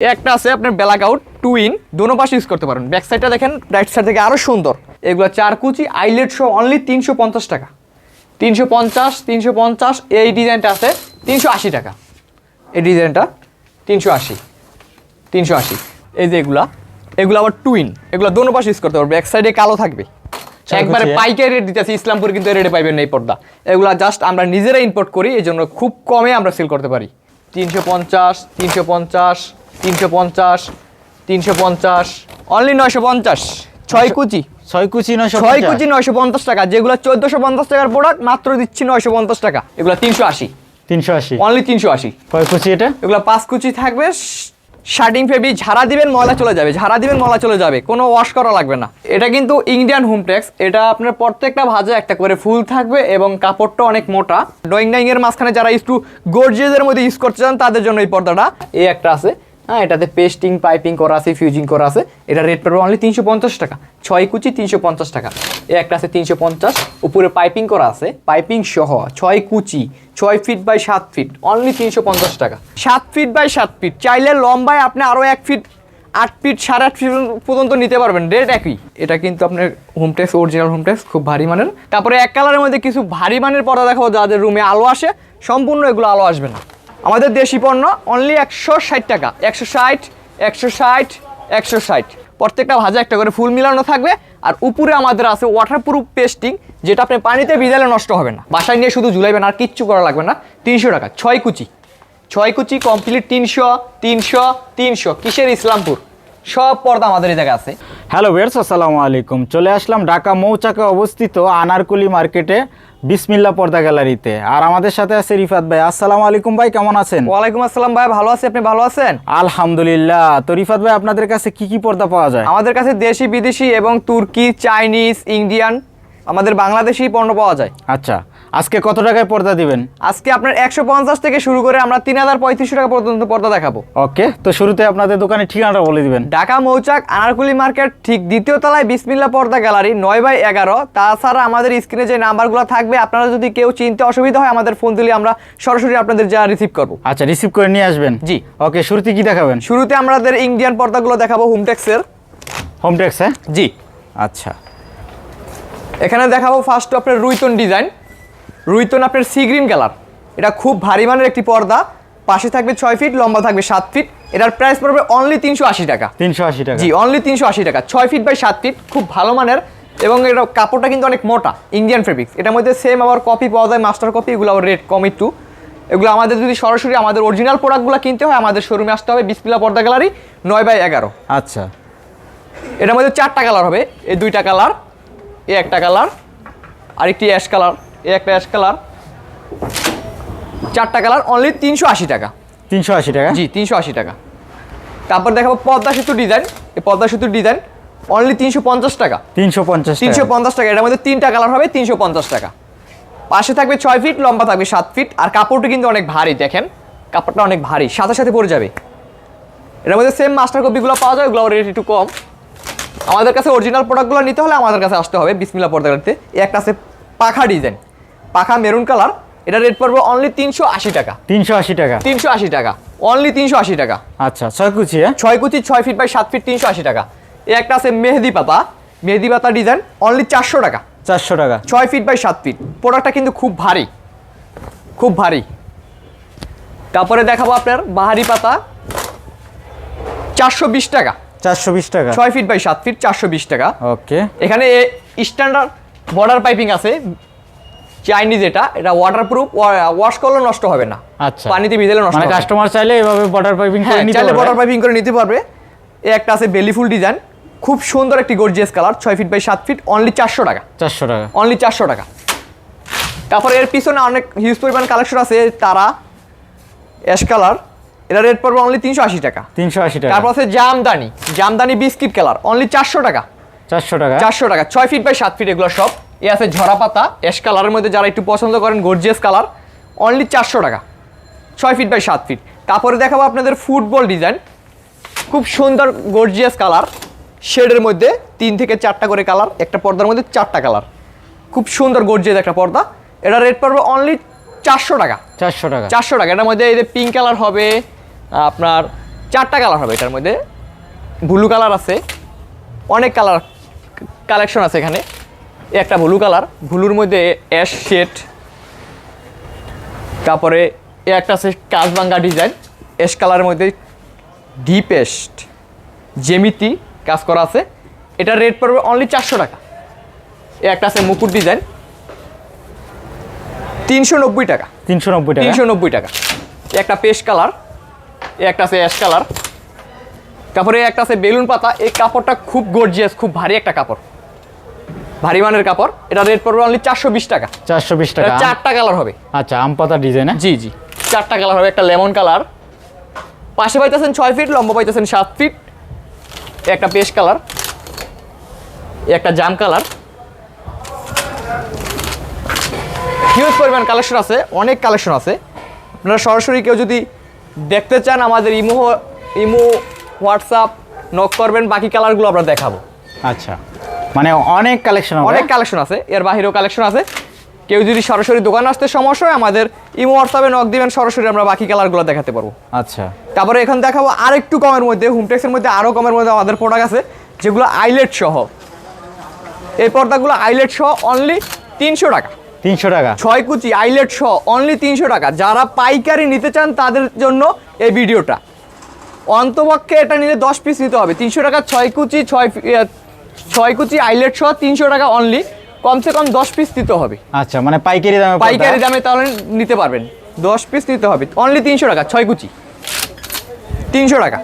একটা আছে আপনার ব্ল্যাক আউট টু ইন দোনো পাশে ইউজ করতে পারেন। ব্যাক সাইডটা দেখেন রাইট সাইড থেকে আরও সুন্দর। এগুলো চার কুচি আইলেট শো অনলি তিনশো পঞ্চাশ টাকা। তিনশো পঞ্চাশ তিনশো পঞ্চাশ এই ডিজাইনটা আছে তিনশো আশি টাকা। এই ডিজাইনটা তিনশো আশি তিনশো আশি। এই যে এগুলা এগুলো আবার টুইন এগুলো দোনো পাশে ইউজ করতে পারবে এক সাইডে কালো থাকবে। একবারে হ্যাঁ? পাইকারি রেট দিতেছি ইসলামপুর কিন্তু রেটে পাইবেন না এই পর্দা। এগুলা জাস্ট আমরা নিজেরা ইম্পোর্ট করি এই জন্য খুব কমে আমরা সেল করতে পারি। তিনশো পঞ্চাশ তিনশো পঞ্চাশ তিনশো পঞ্চাশ তিনশো পঞ্চাশ অনলি নয়শো পঞ্চাশ। ছয় কুচি। ছয় কুচি নয়শো ছয় কুচি নয়শো পঞ্চাশ টাকা। যেগুলো চোদ্দোশো পঞ্চাশ টাকার প্রোডাক্ট মাত্র দিচ্ছি নয়শো পঞ্চাশ টাকা। এগুলো তিনশো আশি। তিনশো আশি। অনলি তিনশো আশি। কয় কুচি এটা? এগুলো পাঁচ কুচি থাকবে। শার্টিং ঝাড়া দিবেন ময়লা চলে যাবে। ঝাড়া দিবেন ময়লা চলে যাবে। কোনো ওয়াশ করা লাগবে না। এটা কিন্তু ইন্ডিয়ান হোমটেক্স এটা আপনার প্রত্যেকটা ভাজে একটা করে ফুল থাকবে এবং কাপড়টা অনেক মোটা। ড্রয়িং ডাইং এর মাঝখানে যারা একটু গর্জিয়াসের মধ্যে ইউজ করতে চান তাদের জন্য এই পর্দাটা। এই একটা আছে। হ্যাঁ এটাতে পেস্টিং পাইপিং করা আছে ফিউজিং করা আছে। এটা রেট পড়বে অনলি তিনশো পঞ্চাশ টাকা। ছয় কুচি তিনশো পঞ্চাশ টাকা। এই একটা আছে তিনশো পঞ্চাশ। উপরে পাইপিং করা আছে। পাইপিং সহ ছয় কুচি, ছয় ফিট বাই সাত ফিট অনলি তিনশো পঞ্চাশ টাকা। সাত ফিট বাই সাত ফিট চাইলে লম্বায় আপনি আরও এক ফিট আট ফিট সাড়ে আট ফিট পর্যন্ত নিতে পারবেন। রেট একই। এটা কিন্তু আপনার home Hometex original home Hometex খুব ভারী মানের। তারপরে এক কালারের মধ্যে কিছু ভারী মানের পর্দা দেখাবো, যাদের রুমে আলো আসে। সম্পূর্ণ এগুলো আলো আসবে না। আমাদের দেশি পণ্য অনলি একশো ষাট টাকা। একশো ষাট একশো ষাট একশো ষাট। প্রত্যেকটা ভাজা একটা করে ফুল মিলানো থাকবে। আর উপরে আমাদের আছে ওয়াটারপ্রুফ পেস্টিং যেটা আপনি পানিতে ভিজালে নষ্ট হবে না। বাসায় নিয়ে শুধু ঝুলাইবেন আর কিচ্ছু করা লাগবে না। তিনশো টাকা, ছয় কুচি। ছয় কুচি কমপ্লিট তিনশো তিনশো তিনশো। কিসের ইসলামপুর? সব পর্দা আমাদের এই জায়গায় আছে। হ্যালো বেরস আসসালামু আলাইকুম। চলে আসলাম ঢাকা মৌচাকে অবস্থিত আনারকুলি মার্কেটে। বিসমিল্লা পর্দা গ্যালারিতে। আর আমাদের সাথে আছে রিফাত ভাই। আসসালামু আলাইকুম ভাই কেমন আছেন? ওয়ালাইকুম আসসালাম ভাই ভালো আছি আপনি ভালো আছেন? আলহামদুলিল্লাহ। তো রিফাত ভাই আপনাদের কাছে কি কি পর্দা পাওয়া যায়? আমাদের কাছে দেশি বিদেশি এবং তুর্কি চাইনিজ ইন্ডিয়ান আমাদের বাংলাদেশি পণ্য পাওয়া যায়। আচ্ছা। আজকে কত টাকায় পর্দা দিবেন? আজকে আপনার একশো পঞ্চাশ থেকে শুরু করে আমরা তিন হাজার পঁয়ত্রিশশো টাকা পর্যন্ত পর্দা দেখাবো। ওকে তো শুরুতে আপনাদের দোকানের ঠিকানাটা বলে দিবেন। ঢাকা মৌচাক আনারকুলি মার্কেট ঠিক দ্বিতীয় তলায় বিসমিল্লা পর্দা গ্যালারি নয় বাই এগারো। তাছাড়া আমাদের স্ক্রিনে যে নাম্বারগুলো থাকবে আপনারা যদি কেউ চিনতে অসুবিধা হয় আমাদের ফোন দিলে আমরা সরাসরি আপনাদের যা রিসিভ করব। আচ্ছা রিসিভ করে নিয়ে আসবেন? জি। ওকে শুরুতে কি দেখাবেন? শুরুতে আমাদের ইন্ডিয়ান পর্দাগুলো দেখাবো হোমটেক্সের হোম টেক্স হ্যাঁ জি। আচ্ছা। এখানে দেখাবো ফার্স্ট আপনার রুইতন ডিজাইন রুইতন আপনার সি গ্রিন কালার এটা খুব ভারী মানের একটি পর্দা। পাশে থাকবে ছয় ফিট লম্বা থাকবে সাত ফিট এটার প্রাইস পড়বে অনলি তিনশো আশি টাকা। তিনশো আশি টাকা। জি অনলি তিনশো আশি টাকা। ছয় ফিট বাই সাত ফিট খুব ভালো মানের। এবং এটা কাপড়টা কিন্তু অনেক মোটা ইন্ডিয়ান ফেব্রিক্স এটার মধ্যে সেম আবার কপি পাওয়া যায় মাস্টার কপি এগুলো আবার রেট কম একটু। এগুলো আমাদের যদি সরাসরি আমাদের অরিজিনাল প্রোডাক্টগুলো কিনতে হয় আমাদের শোরুমে আসতে হবে বিসপিলা পর্দা গ্যালারি নয় বাই এগারো। আচ্ছা। এটার মধ্যে চারটা কালার হবে। এই দুইটা কালার এ একটা কালার আরেকটি অ্যাশ কালার এ একটা অ্যাশ কালার চারটা কালার অনলি তিনশো আশি টাকা। তিনশো আশি টাকা? জি তিনশো আশি টাকা। তারপর দেখাবো পদ্মা সেতু ডিজাইন এই পদ্মা সেতুর ডিজাইন অনলি তিনশো পঞ্চাশ টাকা। তিনশো পঞ্চাশ তিনশো পঞ্চাশ টাকা এটার মধ্যে তিনটা কালার হবে তিনশো পঞ্চাশ টাকা। পাশে থাকবে ছয় ফিট লম্বা থাকবে সাত ফিট আর কাপড়টা কিন্তু অনেক ভারী দেখেন। কাপড়টা অনেক ভারী সাথে সাথে পরে যাবে। এটার মধ্যে সেম মাস্টার কপিগুলো পাওয়া যায় ওগুলো রেট একটু কম। আমাদের কাছে অরিজিনাল প্রোডাক্টগুলো নিতে হলে আমাদের কাছে আসতে হবে বিসমিল্লা এই একটা আছে পাখা ডিজাইন পাখা মেরুন কালার এটা রেট পড়বে অনলি তিনশো আশি টাকা। তিনশো আশি টাকা। তিনশো আশি টাকা। অনলি তিনশো আশি টাকা। আচ্ছা ছয় কুচি হ্যাঁ? ছয় কুচি ছয় ফিট বাই সাত ফিট তিনশো আশি টাকা। এই একটা আছে মেহেদি পাতা। মেহেদি পাতা ডিজাইন অনলি চারশো টাকা। চারশো টাকা। ছয় ফিট বাই সাত ফিট প্রোডাক্টটা কিন্তু খুব ভারী। খুব ভারী। তারপরে দেখাবো আপনার বাহারি পাতা। চারশো বিশ টাকা। চারশো বিশ টাকা। ছয় ফিট বাই সাত ফিট চারশো বিশ টাকা। ওকে এখানে স্ট্যান্ডার্ড বর্ডার পাইপিং আছে। চাইনিজ এটা এটা ওয়াটারপ্রুফ ওয়াশ করলেও নষ্ট হবে না। আচ্ছা। পানিতে ভিজালে নষ্ট মানে হবে। কাস্টমার চাইলে এভাবে বর্ডার পাইপিং করে হ্যাঁ নিতে চাইলে পারবে। বর্ডার পাইপিং করে নিতে পারবে। এই একটা আছে বেলি ফুল ডিজাইন খুব সুন্দর একটি গর্জিয়াস কালার ছয় ফিট বাই সাত ফিট অনলি চারশো টাকা। চারশো টাকা। অনলি চারশো টাকা। তারপরে এর পিছনে অনেক হিউজ পরিমাণ কালেকশন আছে তারা অ্যাশ কালার এটা রেট পড়বে অনলি তিনশো আশি টাকা। তিনশো আশি টাকা। তারপর আছে jamdani. Jamdani biscuit colour only চারশো টাকা। চারশো টাকা। চারশো টাকা ছয় ফিট বাই সাত ফিট এগুলো সব। এ আছে ঝরা পাতা। অ্যাশ কালারের মধ্যে যারা একটু পছন্দ করেন গর্জিয়াস কালার অনলি চারশো টাকা। ছয় ফিট বাই সাত ফিট তারপরে দেখাবো আপনাদের ফুটবল ডিজাইন খুব সুন্দর গর্জিয়াস কালার। শেডের মধ্যে তিন থেকে চারটা করে কালার একটা পর্দার মধ্যে চারটা কালার। খুব সুন্দর গর্জিয়াস একটা পর্দা। এটা রেট পড়বে অনলি চারশো টাকা। চারশো টাকা। চারশো টাকা। এটার মধ্যে এই যে পিঙ্ক কালার হবে আপনার চারটা কালার হবে। এটার মধ্যে ব্লু কালার আছে। অনেক কালার কালেকশন আছে এখানে। একটা ব্লু কালার ব্লুর মধ্যে অ্যাশ শেড তারপরে এ একটা আছে কাজবাঙ্গা ডিজাইন অ্যাশ কালারের মধ্যে ডিপ পেস্ট জেমিতি কাজ করা আছে। এটা রেট পড়বে অনলি চারশো টাকা। এ একটা আছে মুকুট ডিজাইন তিনশো নব্বই টাকা। তিনশো নব্বই টাকা? তিনশো নব্বই টাকা। একটা পেস্ট কালার এ একটা আছে অ্যাশ কালার তারপরে একটা আছে বেলুন পাতা এই কাপড়টা খুব গর্জিয়াস খুব ভারী একটা কাপড়। ভারী মানের কাপড়। এটা রেট পড়বে অনলি চারশো বিশ টাকা। চারশো বিশ টাকা চারটা কালার হবে। আচ্ছা আম পাতা ডিজাইন জি জি। চারটা কালার হবে একটা লেমন কালার পাশে পাইতেছেন ছয় ফিট লম্বা পাইতেছেন সাত ফিট একটা পেস্ট কালার একটা জাম কালার হিউজ পরিমাণ কালেকশন আছে অনেক কালেকশন আছে। আপনারা সরাসরি কেউ যদি দেখতে চান আমাদের ইমো ইমো হোয়াটসঅ্যাপ নক করবেন বাকি কালারগুলো আমরা দেখাবো। আচ্ছা। মানে অনেক কালেকশন অনেক কালেকশন আছে এর বাহিরেও কালেকশন আছে। কেউ যদি সরাসরি দোকানে আসতে সমস্যা হয় আমাদের ইমো হোয়াটসঅ্যাপে নক দিবেন সরাসরি আমরা বাকি কালারগুলো দেখাতে পারব। আচ্ছা। তারপরে এখন দেখাবো আর একটু কমের মধ্যে হোমটেক্সের মধ্যে আরও কমের মধ্যে আমাদের প্রোডাক্ট আছে যেগুলো আইলেট সহ। এই পর্দাগুলো আইলেট সহ অনলি তিনশো টাকা। তিনশো টাকা। ছয় কুচি আইলেট সহ অনলি তিনশো টাকা। যারা পাইকারি নিতে চান তাদের জন্য এই ভিডিওটা। অন্তপক্ষে এটা নিলে দশ পিস নিতে হবে। তিনশো টাকা ছয় কুচি ছয় ছয় কুচি আইলেট সহ তিনশো টাকা অনলি কমসে কম দশ পিস দিতে হবে। আচ্ছা মানে পাইকারি দামে পাইকারি দামে তাহলে নিতে পারবেন। দশ পিস নিতে হবে। অনলি তিনশো টাকা ছয় কুচি তিনশো টাকা।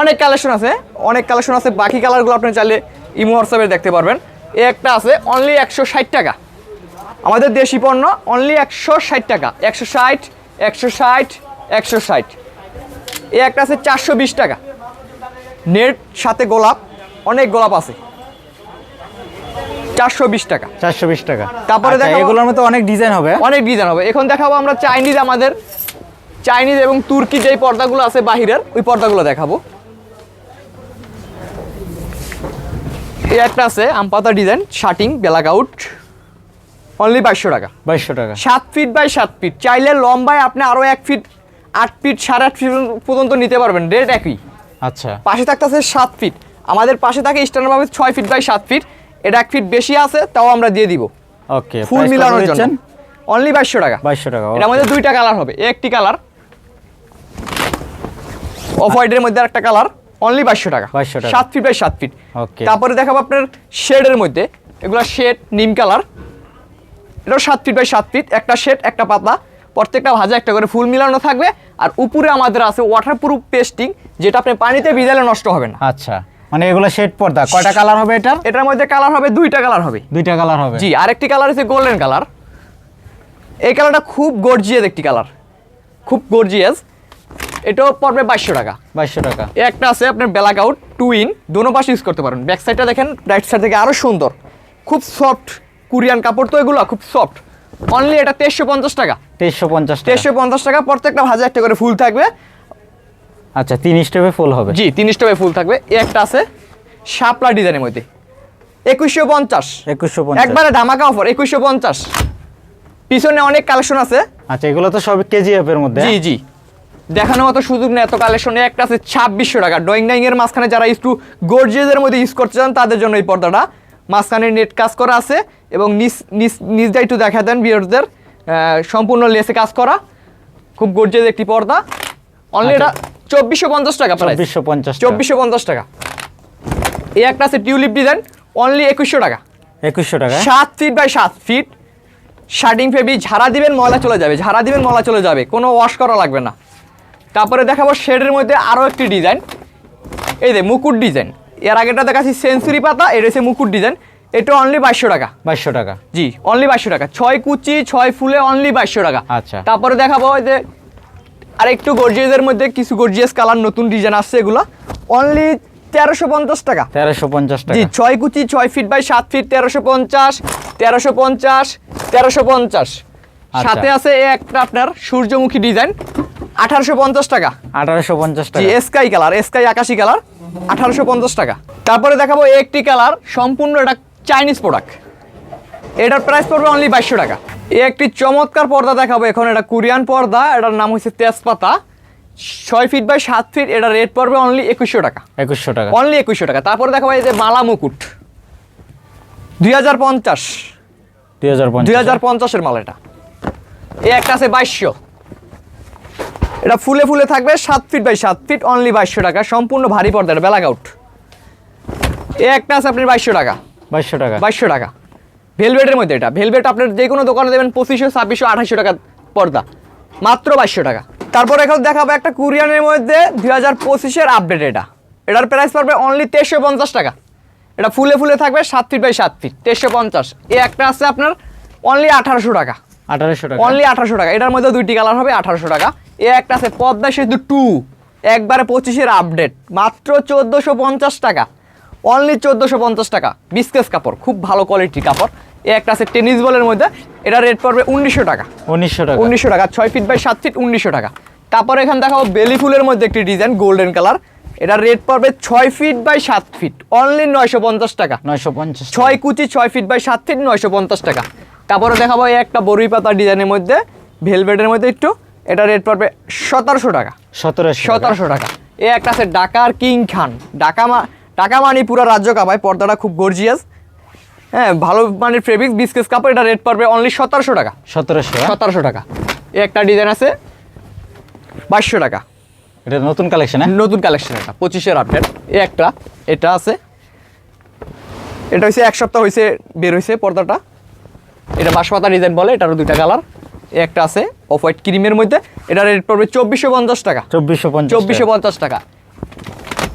অনেক কালেকশন আছে অনেক কালেকশন আছে। বাকি কালারগুলো আপনি চাইলে ইমো হোয়াটসঅ্যাপে দেখতে পারবেন। এ একটা আছে অনলি একশো ষাট টাকা। আমাদের দেশি পণ্য অনলি একশো ষাট টাকা। একশো ষাট একশো ষাট একশো ষাট। এ একটা আছে চারশো বিশ টাকা। নেট সাথে গোলাপ অনেক গোলাপ আছে। চারশো বিশ টাকা। চারশো বিশ টাকা। তারপরে আচ্ছা, দেখাবো- এগুলোর মধ্যে অনেক ডিজাইন হবে অনেক ডিজাইন হবে। এখন দেখাবো আমরা চাইনিজ আমাদের। চাইনিজ এবং তুর্কি যেই পর্দাগুলো আছে বাহিরের ওই পর্দাগুলো দেখাবো। এই একটা আছে আমপাতা design shirting black out. Only বাইশশো টাকা। বাইশশো টাকা। সাত ফিট বাই সাত ফিট চাইলে লম্বায় আপনি আরও এক ফিট আট ফিট সাড়ে আট ফিট পর্যন্ত নিতে পারবেন। রেট একই। আচ্ছা। পাশে থাকতেছে সাত ফিট আমাদের পাশে থাকে স্ট্যান্ডার্ডভাবে ছয় ফিট বাই সাত ফিট এটা এক ফিট বেশি আছে তাও আমরা দিয়ে দিব। ওকে ফুল মিলানোর জন্য। অনলি বাইশশো টাকা। বাইশশো টাকা এটার মধ্যে দুইটা কালার হবে। একটি কালার অফ হোয়াইটের মধ্যে একটা কালার অনলি বাইশশো টাকা। 2200 টাকা। সাত ফিট বাই সাত ফিট Okay. তারপরে দেখাবো আপনার শেডের মধ্যে। এগুলো শেড নিম কালার এটাও সাত ফিট বাই সাত ফিট একটা শেড একটা পাতলা। প্রত্যেকটা ভাজা একটা করে ফুল মিলানো থাকবে। আর উপরে আমাদের আছে ওয়াটার প্রুফ পেস্টিং যেটা আপনি পানিতে ভিজালে নষ্ট হবে না। আচ্ছা মানে এগুলো শেড পর্দা। কয়টা কালার হবে এটার? এটার মধ্যে কালার হবে দুইটা কালার হবে। দুইটা কালার হবে। জি আরেকটি কালার হচ্ছে গোল্ডেন কালার। এই কালারটা খুব গর্জিয়াস একটি কালার। খুব গর্জিয়াস এটাও পড়বে বাইশশো টাকা। বাইশশো টাকা। একটা আছে আপনার ব্ল্যাক আউট টু ইন দোনো পাশে ইউজ করতে পারেন। ব্যাক সাইডটা দেখেন রাইট সাইড থেকে আরও সুন্দর। খুব সফট কোরিয়ান কাপড় তো এগুলো খুব সফট অনলি এটা তেইশশো পঞ্চাশ টাকা। তেইশশো পঞ্চাশ তেইশশো পঞ্চাশ টাকা প্রত্যেকটা ভাজা একটা করে ফুল থাকবে। আচ্ছা তিন স্টেপে ফুল হবে। জি তিন স্টপে ফুল থাকবে। একটা আছে শাপলা ডিজাইনের মধ্যে। একুশশো পঞ্চাশ। একুশশো একবারে ধামাকা অফার একুশশো পঞ্চাশ। পিছনে অনেক কালেকশন আছে। আচ্ছা এগুলো তো সব কেজি এর মধ্যে। জি জি। দেখানো মতো সুযোগ নেই এত কালেকশনে একটা আছে ছাব্বিশশো টাকা। ড্রয়িং ডাইং এর মাঝখানে যারা একটু গোর্জিয়াসের মধ্যে ইউজ করতে চান তাদের জন্য এই পর্দাটা। মাঝখানে নেট কাজ করা আছে এবং নিচ নিচ নিচটা একটু দেখা দেন বিয়ারদের সম্পূর্ণ লেসে কাজ করা। খুব গর্জিয়াস একটি পর্দা। অনলি এটা চব্বিশশো পঞ্চাশ টাকা চব্বিশশো পঞ্চাশ চব্বিশশো পঞ্চাশ টাকা। এই একটা আছে টিউলিপ ডিজাইন অনলি একুশশো টাকা। একুশশো টাকা। সাত ফিট বাই সাত ফিট শার্টিং ফেবি ঝাড়া দিবেন ময়লা চলে যাবে। ঝাড়া দিবেন ময়লা চলে যাবে। কোনো ওয়াশ করা লাগবে না। তারপরে দেখাবো শেডের মধ্যে আরও একটি ডিজাইন। এই যে মুকুট ডিজাইন। এর আগেটা দেখাচ্ছি সেঞ্চুরি পাতা এটা হচ্ছে মুকুট ডিজাইন এটা অনলি বাইশশো টাকা। বাইশশো টাকা। জি অনলি বাইশশো টাকা। ছয় কুচি ছয় ফুলে অনলি বাইশশো টাকা। আচ্ছা। তারপরে দেখাবো ওই যে আর একটু গর্জিয়াসের মধ্যে কিছু গর্জিয়াস কালার নতুন ডিজাইন আসছে এগুলো। অনলি তেরোশো পঞ্চাশ টাকা। তেরোশো পঞ্চাশ জি ছয় কুচি ছয় ফিট বাই সাত ফিট তেরোশো পঞ্চাশ তেরোশো পঞ্চাশ তেরোশো পঞ্চাশ। আচ্ছা। সাথে আছে একটা আপনার সূর্যমুখী ডিজাইন আঠারোশো পঞ্চাশ টাকা। আঠারোশো পঞ্চাশ জি টাকা। স্কাই কালার স্কাই আকাশি কালার আঠারোশো পঞ্চাশ টাকা। তারপরে দেখাবো একটি কালার সম্পূর্ণ এটা চাইনিজ প্রোডাক্ট এটার প্রাইস পড়বে অনলি বাইশশো টাকা। এই একটি চমৎকার পর্দা দেখাবো এখন এটা কোরিয়ান পর্দা এটার নাম হচ্ছে তেজপাতা। ছয় ফিট বাই সাত ফিট এটা রেট পড়বে অনলি একুশশো টাকা। একুশশো টাকা। অনলি একুশশো টাকা। তারপরে দেখাবো এই যে মালা মুকুট। দুই হাজার পঞ্চাশ। দুই হাজার পঞ্চাশের মাল এটা। এই একটা আছে বাইশশো। এটা ফুলে ফুলে থাকবে সাত ফিট বাই সাত ফিট অনলি বাইশশো টাকা সম্পূর্ণ ভারী পর্দার ব্যালাক আউট এই একটা আছে আপনার বাইশশো টাকা। বাইশশো টাকা। বাইশশো টাকা। ভেলভেটের মধ্যে এটা। ভেলভেট আপনার যে কোনো দোকানে দেবেন পঁচিশশো ছাব্বিশশো আঠাশশো টাকা পর্দা। মাত্র বাইশশো টাকা। তারপর এখন দেখাবো একটা কুরিয়ানের মধ্যে দুই হাজার পঁচিশের আপডেট এটা। এটার প্রাইস পড়বে অনলি তেইশশো পঞ্চাশ টাকা। এটা ফুলে ফুলে থাকবে সাত ফিট বাই সাত ফিট তেইশশো পঞ্চাশ। এ একটা আছে আপনার অনলি আঠারোশো টাকা। আঠারোশো টাকা। অনলি আঠারোশো টাকা। এটার মধ্যে দুইটি কালার হবে আঠারোশো টাকা। এ একটা আছে পদ্মা সেতু টু একবারে পঁচিশের আপডেট মাত্র চোদ্দোশো পঞ্চাশ টাকা। অনলি চোদ্দোশো পঞ্চাশ টাকা। বিস্কেস কাপড় খুব ভালো কোয়ালিটির কাপড়। এ একটা আছে টেনিস বলের মধ্যে। এটা রেট পড়বে উনিশশো টাকা। উনিশশো টাকা। উনিশশো টাকা ছয় ফিট বাই সাত ফিট উনিশশো টাকা। তারপরে এখানে দেখাবো বেলি ফুলের মধ্যে একটি ডিজাইন গোল্ডেন কালার এটা রেট পড়বে ছয় ফিট বাই সাত ফিট অনলি নয়শো পঞ্চাশ টাকা। নয়শো পঞ্চাশ ছয় কুচি ছয় ফিট বাই সাত ফিট নয়শো পঞ্চাশ টাকা। তারপরে দেখাবো এই একটা বরুই পাতা ডিজাইনের মধ্যে ভেলভেটের মধ্যে একটু এটা রেট পড়বে সতেরোশো টাকা। সতেরোশো সতেরোশো টাকা। এ একটা আছে ডাকার কিং খান। ডাকা মা টাকা মানি পুরো রাজ্য কাপায় পর্দাটা খুব গর্জিয়াস হ্যাঁ ভালো মানের ফেব্রিক বিস্কেস কাপড় এটা রেট পড়বে অনলি সতেরোশো টাকা। সতেরোশো সতেরোশো টাকা। এ একটা ডিজাইন আছে বাইশশো টাকা। এটা নতুন কালেকশন হ্যাঁ? নতুন কালেকশন এটা পঁচিশের আপডেট এ একটা এটা আছে। এটা হচ্ছে এক সপ্তাহ হয়েছে বের হয়েছে পর্দাটা। এটা বাঁশপাতা ডিজাইন বলে এটারও দুইটা কালার। একটা আছে অফ হোয়াইট ক্রিমের মধ্যে। এটা রেট পড়বে চব্বিশশো পঞ্চাশ টাকা। চব্বিশশো পঞ্চাশ চব্বিশশো পঞ্চাশ টাকা।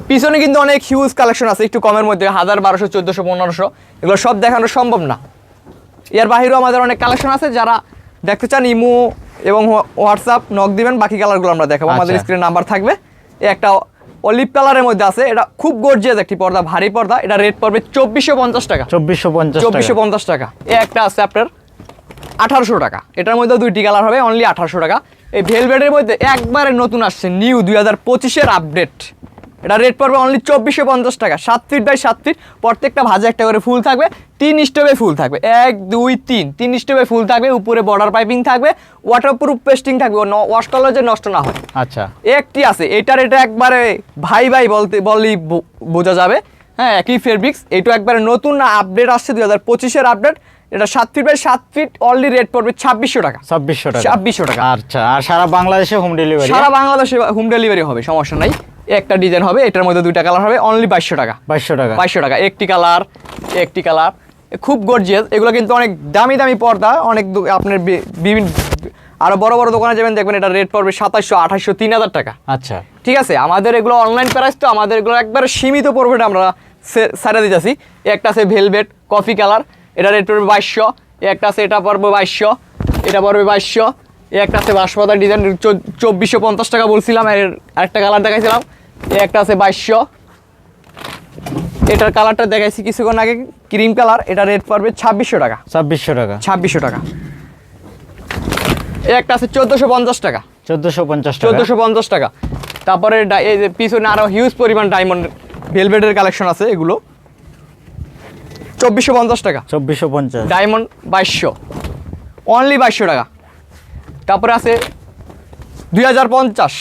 পিছনে কিন্তু অনেক হিউজ কালেকশন আছে একটু কমের মধ্যে হাজার বারোশো চোদ্দোশো পনেরোশো। এগুলো সব দেখানো সম্ভব না। এর বাহিরেও আমাদের অনেক কালেকশন আছে যারা দেখতে চান ইমো এবং হোয়াটসঅ্যাপ নক দিবেন বাকি কালারগুলো আমরা দেখাবো। আমাদের আচ্ছা। স্ক্রিনে নাম্বার থাকবে। এ একটা অলিভ কালারের মধ্যে আছে। এটা খুব গর্জিয়াস একটি পর্দা ভারী পর্দা। এটা রেট পড়বে চব্বিশশো পঞ্চাশ টাকা। চব্বিশশো পঞ্চাশ চব্বিশশো পঞ্চাশ টাকা। এ একটা আছে আপনার আঠারোশো টাকা। এটার মধ্যে দুইটি কালার হবে অনলি আঠারোশো টাকা। এই ভেলভেটের মধ্যে একবারে নতুন আসছে নিউ দুই হাজার পঁচিশের আপডেট এটা রেট পড়বে অনলি চব্বিশশো পঞ্চাশ টাকা। সাত ফিট বাই সাত ফিট প্রত্যেকটা ভাজে একটা করে ফুল থাকবে। তিন স্টোভে ফুল থাকবে। এক দুই তিন। তিন স্টোভে ফুল থাকবে উপরে বর্ডার পাইপিং থাকবে ওয়াটারপ্রুফ পেস্টিং থাকবে ওয়াশ করলে যে নষ্ট না হয়। আচ্ছা। একটি আছে এটার এটা একবারে ভাই ভাই বলতে বললেই বোঝা যাবে। হ্যাঁ একই ফেব্রিক্স এটা একবারে নতুন আপডেট আসছে দুই হাজার পঁচিশের আপডেট এটা সাত ফিট বাই সাত ফিট অলরেডি রেট পড়বে ছাব্বিশশো টাকা। ছাব্বিশশো টাকা। ছাব্বিশশো টাকা। আচ্ছা আর সারা বাংলাদেশে হোম ডেলিভারি সারা বাংলাদেশে হোম ডেলিভারি হবে সমস্যা নাই। একটা ডিজাইন হবে এটার মধ্যে দুইটা কালার হবে অনলি বাইশশো টাকা। বাইশশো টাকা। বাইশশো টাকা। একটি কালার একটি কালার খুব গর্জিয়াস এগুলো কিন্তু অনেক দামি দামি পর্দা অনেক আপনার বিভিন্ন আরও বড় বড় দোকানে যাবেন দেখবেন এটা রেট পড়বে সাতাশশো আঠাশশো তিন হাজার টাকা। আচ্ছা। ঠিক আছে? আমাদের এগুলো অনলাইন প্রাইস তো আমাদের এগুলো একবারে সীমিত প্রফিটে আমরা সারে দিতেছি। একটা আছে ভেলভেট কফি কালার এটা রেট পড়বে বাইশশো একটা আছে এটা পড়বে বাইশশো এটা পড়বে বাইশশো। একটা আছে বাঁশপাতার ডিজাইন চব্বিশশো পঞ্চাশ টাকা বলছিলাম এর আরেকটা কালার দেখাইছিলাম। এ একটা আছে বাইশশো। এটার কালারটা দেখাইছি কিছুক্ষণ আগে ক্রিম কালার এটা রেট পড়বে ছাব্বিশশো টাকা। ছাব্বিশশো টাকা। ছাব্বিশশো টাকা। এ একটা আছে চোদ্দোশো পঞ্চাশ টাকা। চোদ্দোশো পঞ্চাশ চোদ্দোশো পঞ্চাশ টাকা। তারপরে এই পিছনে আরও হিউজ পরিমাণ ডায়মন্ড ভেলভেটের কালেকশন আছে এগুলো। চব্বিশশো পঞ্চাশ টাকা। চব্বিশশো পঞ্চাশ। ডায়মন্ড বাইশশো। অনলি বাইশশো টাকা। তারপরে আছে দুই হাজার পঞ্চাশ।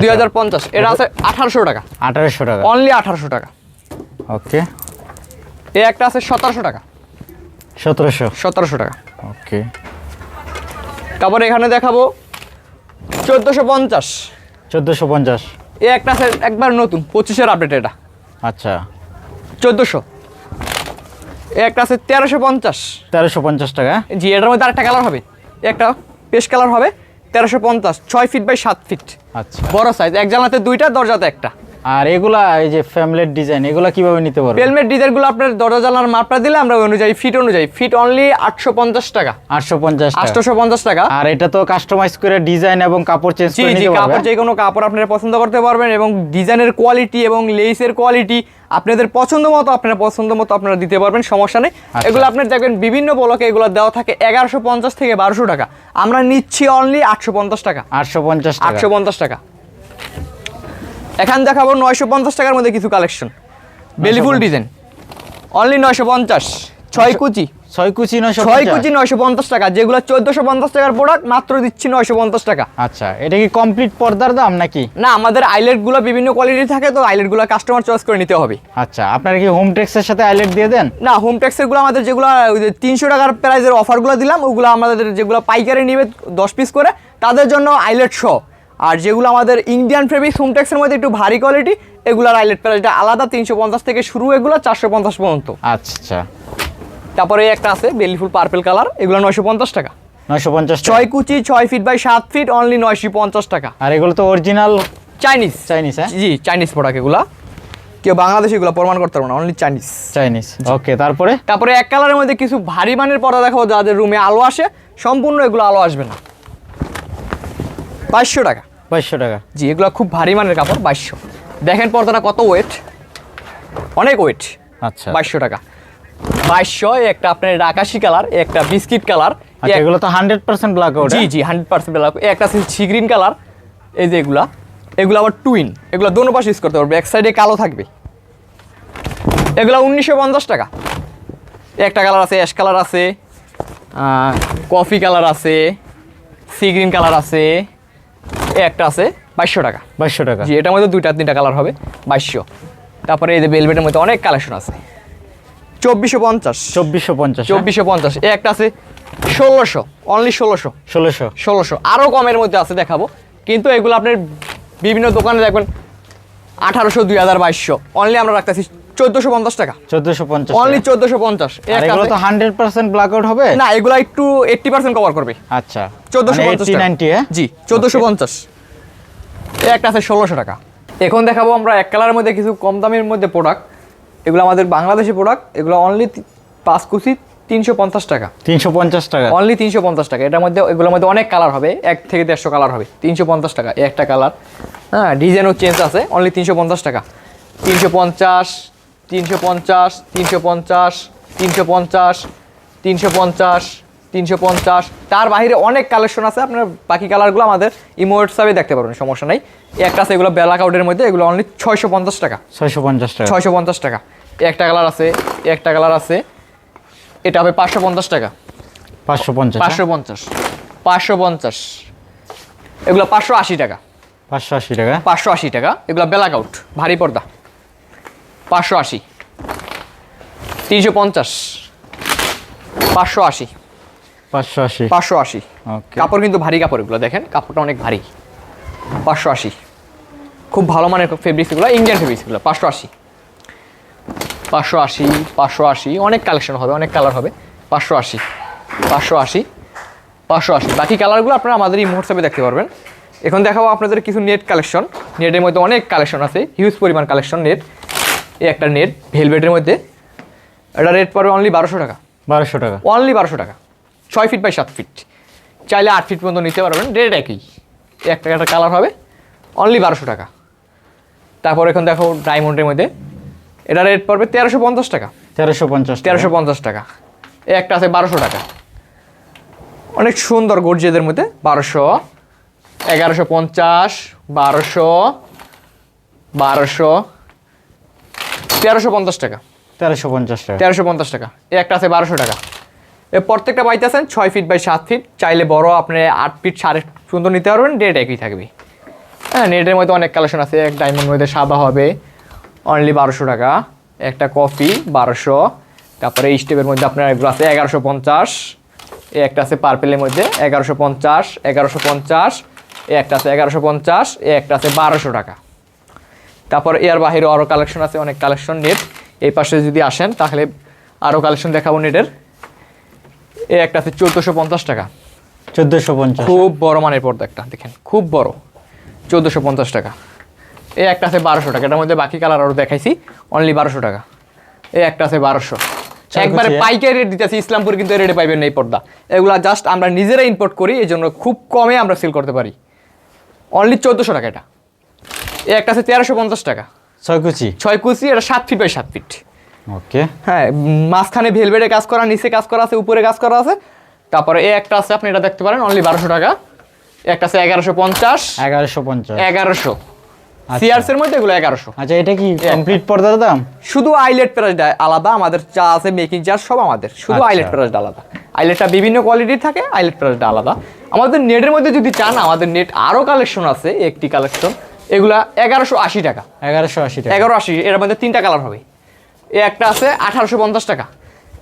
দুই হাজার পঞ্চাশ এটা আছে আঠারোশো টাকা। আঠারোশো টাকা। অনলি আঠারোশো টাকা। ওকে। এ একটা আছে সতেরোশো টাকা। সতেরোশো। সতেরোশো টাকা। ওকে। তারপরে এখানে দেখাবো চোদ্দোশো পঞ্চাশ। চোদ্দোশো পঞ্চাশ। এ একটা আছে একবার নতুন পঁচিশের আপডেট এটা। আচ্ছা। চোদ্দোশো। এ একটা আছে তেরোশো পঞ্চাশ। তেরোশো পঞ্চাশ টাকা। জি এটার মধ্যে আরেকটা কালার হবে। একটা পেস কালার হবে তেরোশো পঞ্চাশ ছয় ফিট বাই সাত ফিট আচ্ছা। বড় সাইজ এক জানলাতে দুইটা দরজাতে একটা। আর এগুলা এই যে ফ্যামিলির ডিজাইন এগুলা কীভাবে নিতে পারবে? পেলমেট ডিজাইনগুলো আপনার দরজা জানলার মাপটা দিলে আমরা ওই অনুযায়ী ফিট অনুযায়ী ফিট অনলি আটশো পঞ্চাশ টাকা। আটশো পঞ্চাশ টাকা। আটশোশো পঞ্চাশ টাকা। আর এটা তো কাস্টমাইজ করে ডিজাইন এবং কাপড় চেঞ্জ করে জি নিতে পারবে। কাপড় যে কোনো কাপড় আপনারা পছন্দ করতে পারবেন এবং ডিজাইনের কোয়ালিটি এবং লেসের কোয়ালিটি আপনাদের পছন্দ মতো আপনারা পছন্দ মতো আপনারা দিতে পারবেন সমস্যা নেই। আচ্ছা। এগুলো আপনার দেখবেন বিভিন্ন বলকে এগুলো দেওয়া থাকে এগারোশো পঞ্চাশ থেকে বারোশো টাকা। আমরা নিচ্ছি অনলি আটশো পঞ্চাশ টাকা। আটশো পঞ্চাশ টাকা। আটশো পঞ্চাশ টাকা। এখান দেখাবো নয়শো পঞ্চাশ টাকার মধ্যে কিছু কালেকশন বেলিফুল ডিজাইন অনলি নয়শো পঞ্চাশ। ছয় কুচি। ছয় কুচি নয়শো ছয় কুচি নয়শো পঞ্চাশ টাকা। যেগুলো চোদ্দশো পঞ্চাশ টাকার প্রোডাক্ট মাত্র দিচ্ছি নয়শো পঞ্চাশ টাকা। আচ্ছা এটা কি কমপ্লিট পর্দার দাম নাকি? না আমাদের আইলেটগুলো বিভিন্ন কোয়ালিটি থাকে তো আইলেটগুলো কাস্টমার চয়েস করে নিতে হবে। আচ্ছা আপনারা কি হোম টেক্সের সাথে আইলেট দিয়ে দেন? না হোম ট্যাক্সেরগুলো আমাদের যেগুলো তিনশো টাকার প্রাইজের অফারগুলো দিলাম ওগুলো আমাদের যেগুলো পাইকারি নিবে দশ পিস করে তাদের জন্য আইলেট শো আর যেগুলো আমাদের ইন্ডিয়ান ফেব্রিক্স হোম ট্যাক্সের মধ্যে একটু ভারী কোয়ালিটি এগুলোর আইলেট প্রাইসটা আলাদা তিনশো পঞ্চাশ থেকে শুরু এগুলো চারশো পঞ্চাশ পর্যন্ত। আচ্ছা। তারপরে একটা আছে বেলিফুল পার্পেল কালার এগুলো নয়শো পঞ্চাশ টাকা। নয়শো পঞ্চাশ ছয় কুচি ছয় ফিট বাই সাত ফিট অনলি নয়শো পঞ্চাশ টাকা। আর এগুলো তো অরিজিনাল চাইনিজ চাইনিজ হ্যাঁ? জি চাইনিজ প্রোডাক্ট এগুলা। কেউ বাংলাদেশে এগুলো প্রমাণ করতে পারব না অনলি চাইনিজ চাইনিজ ওকে তারপরে? তারপরে এক কালারের মধ্যে কিছু ভারী মানের পর্দা দেখাবো যাদের রুমে আলো আসে সম্পূর্ণ এগুলো আলো আসবে না। বাইশশো টাকা। বাইশশো টাকা। জি এগুলো খুব ভারী মানের কাপড় বাইশশো। দেখেন পর্দাটা কত ওয়েট অনেক ওয়েট আচ্ছা। বাইশশো টাকা। বাইশশো একটা আপনার আকাশি কালার একটা বিস্কিট কালার আচ্ছা এগুলো তো হান্ড্রেড পার্সেন্ট ব্ল্যাক জি জি হান্ড্রেড পার্সেন্ট ব্ল্যাক একটা আছে সি গ্রিন কালার এই যে এগুলা। এগুলো আবার টুইন এগুলো দোনো পাশে ইউজ করতে পারবে এক সাইডে কালো থাকবে। এগুলো উনিশশো পঞ্চাশ টাকা। একটা কালার আছে অ্যাশ কালার আছে কফি কালার আছে সি গ্রিন কালার আছে। একটা আছে বাইশশো টাকা। বাইশশো টাকা। জি এটার মধ্যে দুইটা তিনটা কালার হবে বাইশশো। তারপরে এই যে বেলভেটের মধ্যে অনেক কালেকশন আছে। চব্বিশশো পঞ্চাশ। চব্বিশশো পঞ্চাশ চব্বিশশো পঞ্চাশ। এ একটা আছে ষোলোশো অনলি ষোলোশো। ষোলোশো। ষোলোশো। আরও কমের মধ্যে আছে দেখাবো। কিন্তু এগুলো আপনার বিভিন্ন দোকানে দেখবেন আঠারোশো দুই হাজার বাইশশো। অনলি আমরা রাখতেছি চোদ্দোশো পঞ্চাশ টাকা। চোদ্দোশো পঞ্চাশ অনলি চোদ্দোশো পঞ্চাশ। এগুলো তো হান্ড্রেড পার্সেন্ট ব্ল্যাক আউট হবে? না এগুলো একটু এইট্টি পার্সেন্ট কভার করবে। আচ্ছা। চোদ্দোশো পঞ্চাশ নাইনটি হ্যাঁ? জি চোদ্দোশো পঞ্চাশ। একটা আছে ষোলোশো টাকা। এখন দেখাবো আমরা এক কালারের মধ্যে কিছু কম দামের মধ্যে প্রোডাক্ট এগুলো আমাদের বাংলাদেশি প্রোডাক্ট এগুলো অনলি পাঁচ কুচি তিনশো পঞ্চাশ টাকা। তিনশো পঞ্চাশ টাকা। অনলি তিনশো পঞ্চাশ টাকা। এটার মধ্যে এগুলোর মধ্যে অনেক কালার হবে। এক থেকে দেড়শো কালার হবে। তিনশো পঞ্চাশ টাকা। একটা কালার হ্যাঁ ডিজাইনও চেঞ্জ আছে। অনলি তিনশো পঞ্চাশ টাকা। তিনশো পঞ্চাশ তিনশো পঞ্চাশ তিনশো পঞ্চাশ তিনশো পঞ্চাশ তিনশো পঞ্চাশ তিনশো পঞ্চাশ। তার বাইরে অনেক কালেকশন আছে আপনার বাকি কালারগুলো আমাদের ইমো হোয়াটসঅ্যাপে দেখতে পারবেন সমস্যা নেই। একটা আছে এগুলো ব্ল্যাক আউটের মধ্যে এগুলো অনলি ছয়শো পঞ্চাশ টাকা। ছয়শো পঞ্চাশ টাকা। ছয়শো পঞ্চাশ টাকা। একটা কালার আছে একটা কালার আছে এটা হবে পাঁচশো পঞ্চাশ টাকা। পাঁচশো পঞ্চাশ পাঁচশো পঞ্চাশ। পাঁচশো পঞ্চাশ। এগুলো পাঁচশো আশি টাকা। পাঁচশো আশি টাকা। পাঁচশো আশি টাকা। এগুলো ব্ল্যাক আউট ভারী পর্দা। পাঁচশো আশি। তিনশো পঞ্চাশ। পাঁচশো আশি। পাঁচশো আশি। পাঁচশো আশি। কাপড় কিন্তু ভারী কাপড় এগুলো দেখেন কাপড়টা অনেক ভারী। পাঁচশো আশি। খুব ভালো মানের ফেব্রিক্স এগুলো ইন্ডিয়ান ফেব্রিক্স এগুলো পাঁচশো আশি। পাঁচশো আশি পাঁচশো আশি অনেক কালেকশন হবে অনেক কালার হবে। পাঁচশো আশি পাঁচশো আশি পাঁচশো আশি। বাকি কালারগুলো আপনারা আমাদের এই হোয়াটসঅ্যাপে দেখতে পারবেন। এখন দেখাবো আপনাদের কিছু নেট কালেকশন নেটের মধ্যে অনেক কালেকশন আছে হিউজ পরিমাণ কালেকশন নেট এই একটা নেট ভেলভেটের মধ্যে। এটা রেট পড়বে অনলি বারোশো টাকা। বারোশো টাকা। অনলি বারোশো টাকা। ছয় ফিট বাই সাত ফিট চাইলে আট ফিট পর্যন্ত নিতে পারবেন রেট একই। একটা একটা কালার হবে অনলি বারোশো টাকা। তারপর এখন দেখো ডায়মন্ডের মধ্যে। এটা রেট পড়বে তেরোশো পঞ্চাশ টাকা। তেরোশো পঞ্চাশ তেরোশো পঞ্চাশ টাকা। এ একটা আছে বারোশো টাকা। অনেক সুন্দর গর্জিয়াদের মধ্যে বারোশো এগারোশো পঞ্চাশ বারোশো বারোশো তেরোশো পঞ্চাশ টাকা। তেরোশো পঞ্চাশ টাকা। তেরোশো পঞ্চাশ টাকা। এই একটা আছে বারোশো টাকা। এ প্রত্যেকটা বাইতে আছেন ছয় ফিট বাই সাত ফিট চাইলে বড় আপনি আট ফিট সাড়ে সুন্দর নিতে পারবেন ডেট একই থাকবে। হ্যাঁ নেটের মধ্যে অনেক কালেকশন আছে। এক ডায়মন্ড মধ্যে সাদা হবে। অনলি বারোশো টাকা। একটা কফি বারোশো। তারপরে এই স্টেপের মধ্যে আপনার এগুলো আছে এগারোশো পঞ্চাশ। এই একটা আছে পার্পেলের মধ্যে এগারোশো পঞ্চাশ এগারোশো পঞ্চাশ। এ একটা আছে এগারোশো পঞ্চাশ। এ একটা আছে বারোশো টাকা। তারপর এর বাহিরে আরও কালেকশন আছে অনেক কালেকশন নেট। এই পাশে যদি আসেন তাহলে আরও কালেকশন দেখাবো নেটের। এ একটা আছে চোদ্দোশো পঞ্চাশ টাকা। চোদ্দোশো পঞ্চাশ। খুব বড় মানের পর্দা একটা দেখেন খুব বড়। চোদ্দোশো পঞ্চাশ টাকা। এই একটা আছে বারোশো টাকা এটার মধ্যে বাকি কালার আরও দেখাইছি অনলি বারোশো টাকা। এই একটা আছে বারোশো। একবারে? পাইকারি রেট দিতেছি ইসলামপুর কিন্তু রেটে পাইবেন এই পর্দা। এগুলা জাস্ট আমরা নিজেরাই ইম্পোর্ট করি এই জন্য খুব কমে আমরা সেল করতে পারি। অনলি চোদ্দোশো টাকা এটা। এই একটা আছে তেরোশো পঞ্চাশ টাকা। ছয় কুচি? ছয় কুচি এটা সাত ফিট বাই সাত ফিট। ওকে। হ্যাঁ মাঝখানে ভেলভেটে কাজ করা নিচে কাজ করা আছে উপরে কাজ করা আছে। তারপরে এই একটা আছে আপনি এটা দেখতে পারেন অনলি বারোশো টাকা। একটা আছে এগারোশো পঞ্চাশ এগারোশো পঞ্চাশ। এগারোশো। সিয়ার্স এর মধ্যে এগুলো এগারোশো। আচ্ছা এটা কি কমপ্লিট পর্দার দাম? শুধু আইলেট প্রাইসটা আলাদা আমাদের চা আছে মেকিং চার্জ সব আমাদের। শুধু আচ্ছা। আইলেট প্রাইসটা আলাদা। আইলেটটা বিভিন্ন কোয়ালিটির থাকে আইলেট প্রাইসটা আলাদা। আমাদের নেটের মধ্যে যদি চান আমাদের নেট আরও কালেকশন আছে একটি কালেকশন এগুলা এগারোশো আশি টাকা। এগারোশো আশি টাকা। এগারো আশি এর মধ্যে তিনটা কালার হবে। এই একটা আছে আঠারোশো পঞ্চাশ টাকা।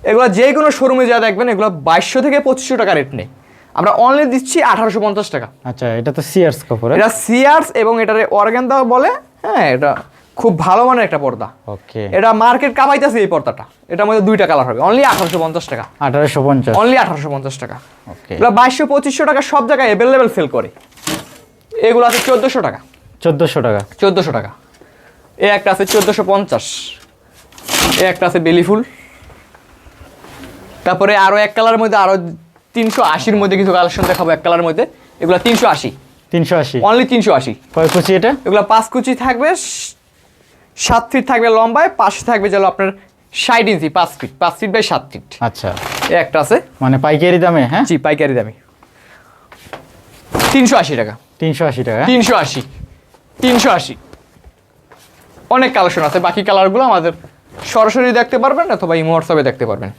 এগুলো যে কোনো শোরুমে যা দেখবেন এগুলো বাইশশো থেকে পঁচিশশো টাকা রেট নেই আমরা অনলি দিচ্ছি আঠারোশো পঞ্চাশ টাকা। আচ্ছা এটা তো সিয়ার্স কাপড় এটা সিয়ার্স এবং এটারে অর্গ্যানদা বলে হ্যাঁ এটা খুব ভালো মানের একটা পর্দা। ওকে। এটা মার্কেট কামাইতেছে এই পর্দাটা। এটার মধ্যে দুইটা কালার হবে অনলি আঠারোশো পঞ্চাশ টাকা। আঠারোশো পঞ্চাশ। অনলি আঠারোশো পঞ্চাশ টাকা। ওকে। এগুলো বাইশশো পঁচিশশো টাকা সব জায়গায় অ্যাভেলেবেল সেল করে। এগুলো আছে চোদ্দোশো টাকা। চোদ্দোশো টাকা। চোদ্দোশো টাকা। এ একটা আছে চোদ্দোশো পঞ্চাশ। এ একটা আছে বেলি ফুল। তারপরে আরও এক কালারের মধ্যে আরও তিনশো আশির মধ্যে কিছু কালেকশন দেখাবো এক কালারের মধ্যে। এগুলো তিনশো আশি। তিনশো আশি। অনলি তিনশো আশি। কয় কুচি এটা? এগুলো পাঁচ কুচি থাকবে সাত ফিট থাকবে লম্বায় পাশে থাকবে যেন আপনার ষাট ইঞ্চি পাঁচ ফিট পাঁচ ফিট বাই সাত ফিট। আচ্ছা। এ একটা আছে। মানে পাইকারি দামে হ্যাঁ? জি পাইকারি দামে। তিনশো আশি টাকা। তিনশো আশি টাকা। তিনশো আশি। তিনশো আশি। অনেক কালেকশন আছে, বাকি কালারগুলো আমাদের সরাসরি দেখতে পারবেন অথবা ইমো হোয়াটসঅ্যাপে দেখতে পারবেন।